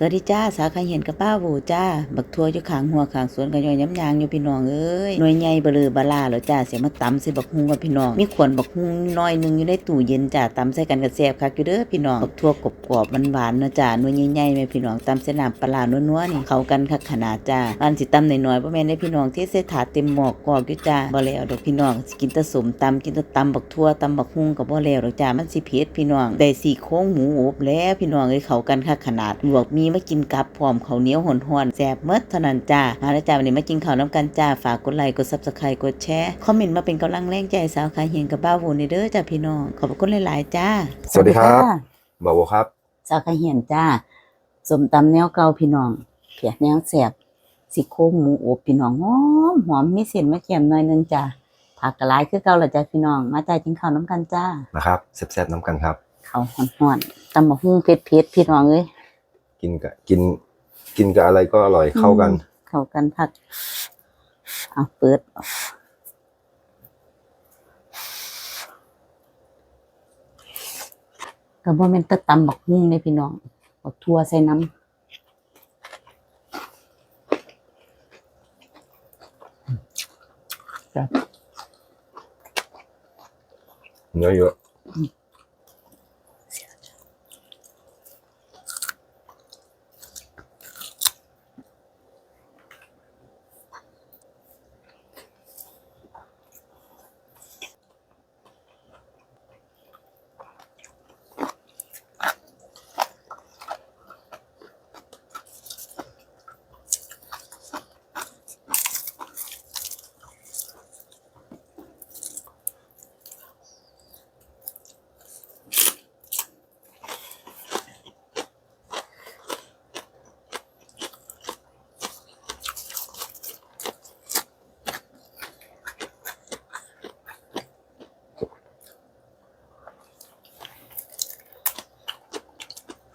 สวัสดีจ้าสาขาเห็นกับป้าโหวจ้า บักทัวอยู่ขางหัวขางสวนกันยอยย้ำยางอยู่พี่น้องเอ้ยหน่วยใหญ่เบลือบาลาแล้วจ้าเสียมาตำใส่บักฮุงกับพี่น้องมีขวดบักฮุงน้อยนึงอยู่ในตู้เย็นจ้าตำใส่กันกับแซ่บคักอยู่เด้อพี่น้องบักทัวกรอบๆหวานนะจ้าหน่วยใหญ่ๆแม่พี่น้องตำใส่น้ำปลาร้านัวๆนี่เข้ากันคักขนาดจ้าอันสิตำน้อยๆบ่แม่นได้พี่น้องที่ใส่ถาเต็มหมอกอกอยู่จ้าบ่แล้วดอกพี่น้องสิกินต่สมตำกินต่ตำบักทัวตำบักฮุงก็บ่แล้วดอกจ้ามันสิเผ็ดพี่น้องได้สี่โครงหมูอบแล้วพี่น้องเอ้ยเข้ากันคักขนาดลวกมีมากินกับพร้อมข้าวเหนียวห่อนๆแซ่บเมดเท่านั้นจ้ามาแล้วจ้าวันนี้มากินข้าวน้ำกันจ้าฝากกดไลค์กด Subscribe กดแชร์คอมเมนต์มาเป็นกำลังแรงใจสาวขาเฮียงกับบ้าวโวนี่เด้อจ้าพี่น้องขอบคุณหลายๆจ้าสวัสดีครับบอกว่าครับสาวขาเฮียนจ้าสมตำแนวเก่าพี่น้องเพียแนวแซ่บสิโครงหมูอบพี่น้องหอมหอมมีเส้นมะเขือหน่อยหนึงจ้าผักกะหลายคือเก่าละจ้าพี่น้อง มาจ้ากินข้าวน้ำกันจ้านะครับแซ่บๆน้ำกันครับข้าวฮ้อนๆตำบักหุ่งเผ็ดๆพี่น้องเอ้ย กินกับกิน กินกับอะไรก็อร่อยเข้ากันอืมเข้ากันพักเอาเปิดก็บ่แม่นแตะตำบักหุ่งเลยพี่น้องบักทั่วใส่น้ำจ้ะเนื้อเยอะ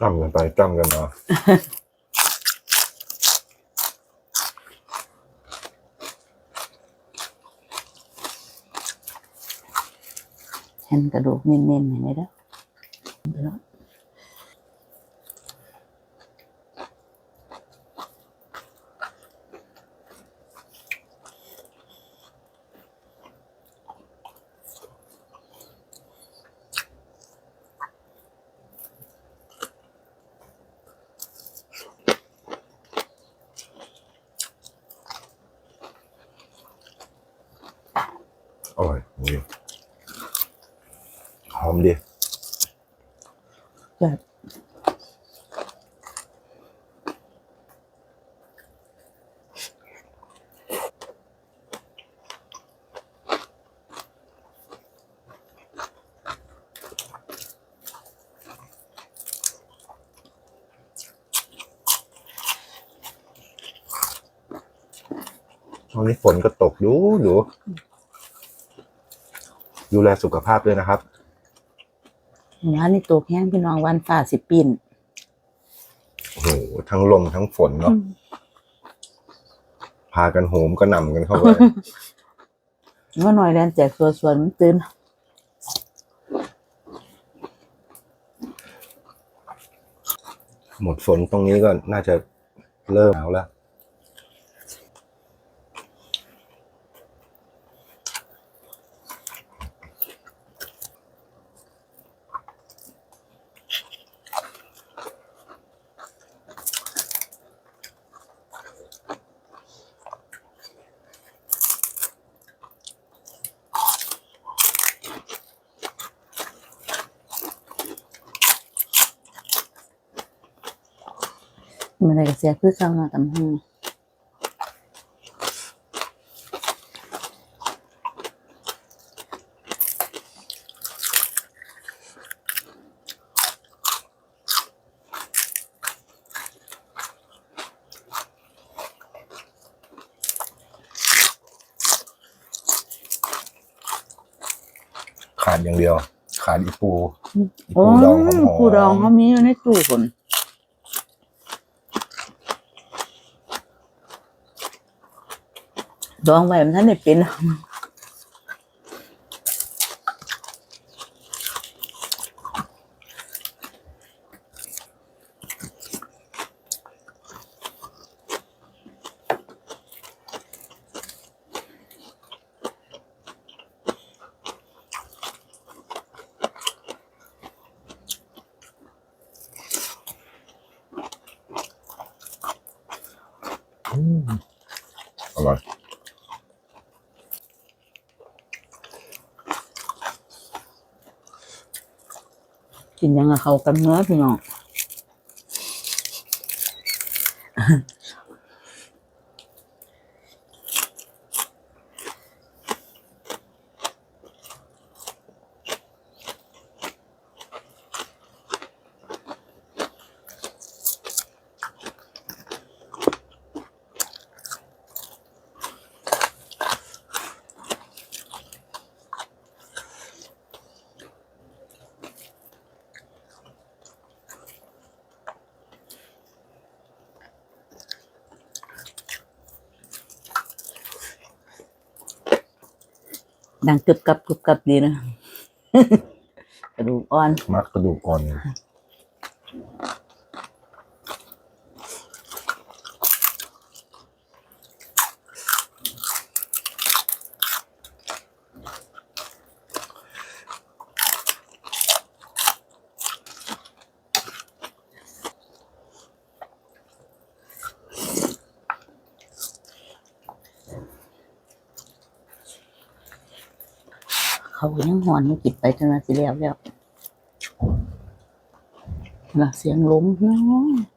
จ้ำกันไปจ้ำกันมาเห็นกระดูกเน้นๆเห็นไหมเด้ ช่วงนี้ฝนก็ตกอยู่อยู่ ดูแลสุขภาพด้วยนะครับร้านนี้ตัวแห้งพี่น้องวันฝ่าสิปิ่นโอ้โหทั้งลมทั้งฝนเนาะพากันโหมก็นำกันเข้าไปเมื่อหน่อยแลนแจกส่วนส่วนมันตื่นหมดฝนตรงนี้ก็น่าจะเริ่มหนาวแล้ว มันอะไรก็เสียคือเก่าเนาะตำหูขาดอย่างเดียว ขาดอีปูอีโอ้ปูดองหอมๆปูดองเขามีอยู่ในตู้คน ดองไว้มันท่านได้เป็นอร่อย กินยังกับเขากันเนื้อพี่น้อง ดังกึบกับกึบกับดีนะ กระดูกอ่อน มักกระดูกอ่อน เขายังหอนไม่กินไปจนมาสิแล้วแล้วนะเสียงล้มเนาะ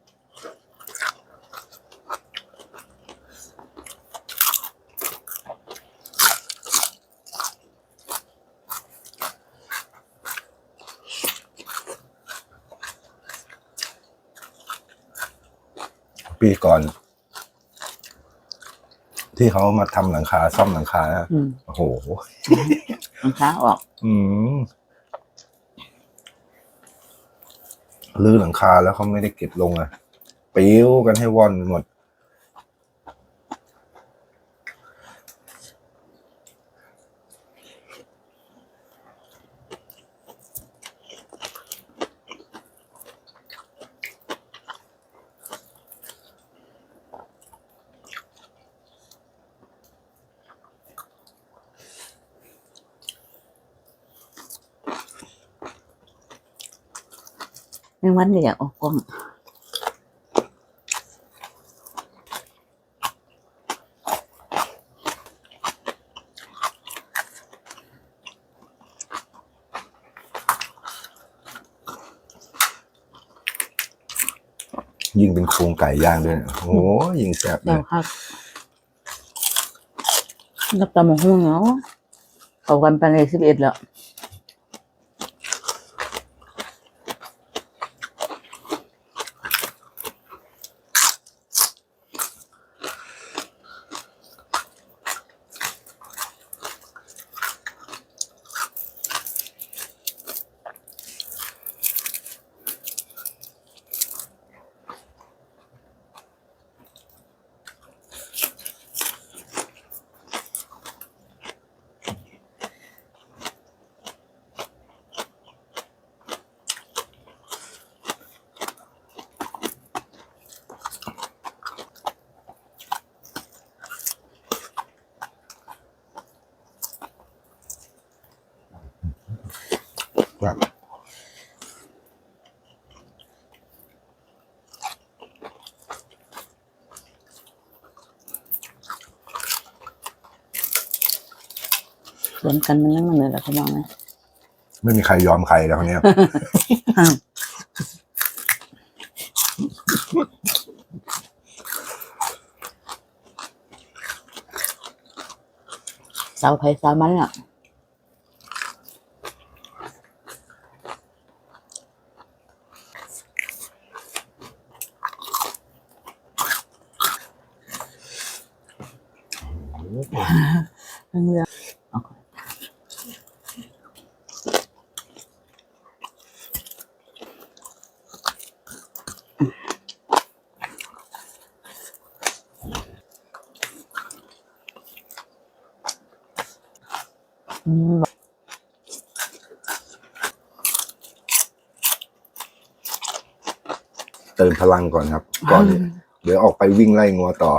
ปีก่อน ที่เขามาทำหลังคาซ่อมหลังคานะอืมโอ้โหมันค้าออก อืมลื้อหลังคาแล้วเขาไม่ได้เก็บลงอะปิ้วกันให้ว่อนไปหมด ม่งวันเนี่ยอยากออกกล้องยิ่งเป็นโครงไก่ย่างด้วยนะโอ้ยยิ่งแซ่บเลแล้ยวครับรับตามห้องเนาะเขากันไปในสิบเอ็ดแล้ว แบบสวนกันมันยังมันเลยแหละพี่น้องนะไม่มีใครยอมใครแล้วคนเนี้ยเสาไผ่สามันอะ เรื่องเอาก่อนอืมเติมพลังก่อนครับ ก่อนเดี๋ยวออกไปวิ่งไล่งัวต่อ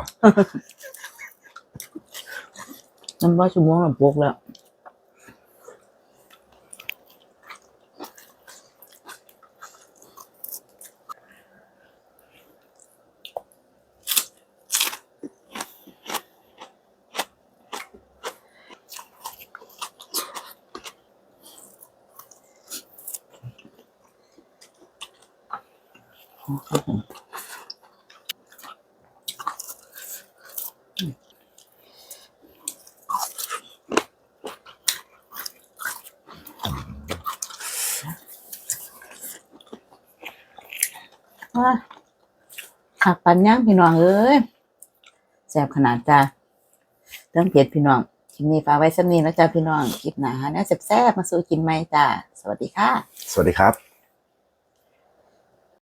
ฉันว่าชั่วโมงละบวกแล้ว嗯。 ขักปันย่างพี่น้องเอ้ยแซ่บขนาดจ้าเรื่องเผ็ดพี่น้องคลิปนี้ฝากไว้สำนีแล้วจ้าพี่น้องคลิปหน้าหาแนวแสบๆมาสู่กินไหมจ้าสวัสดีค่ะ สวัสดีครับ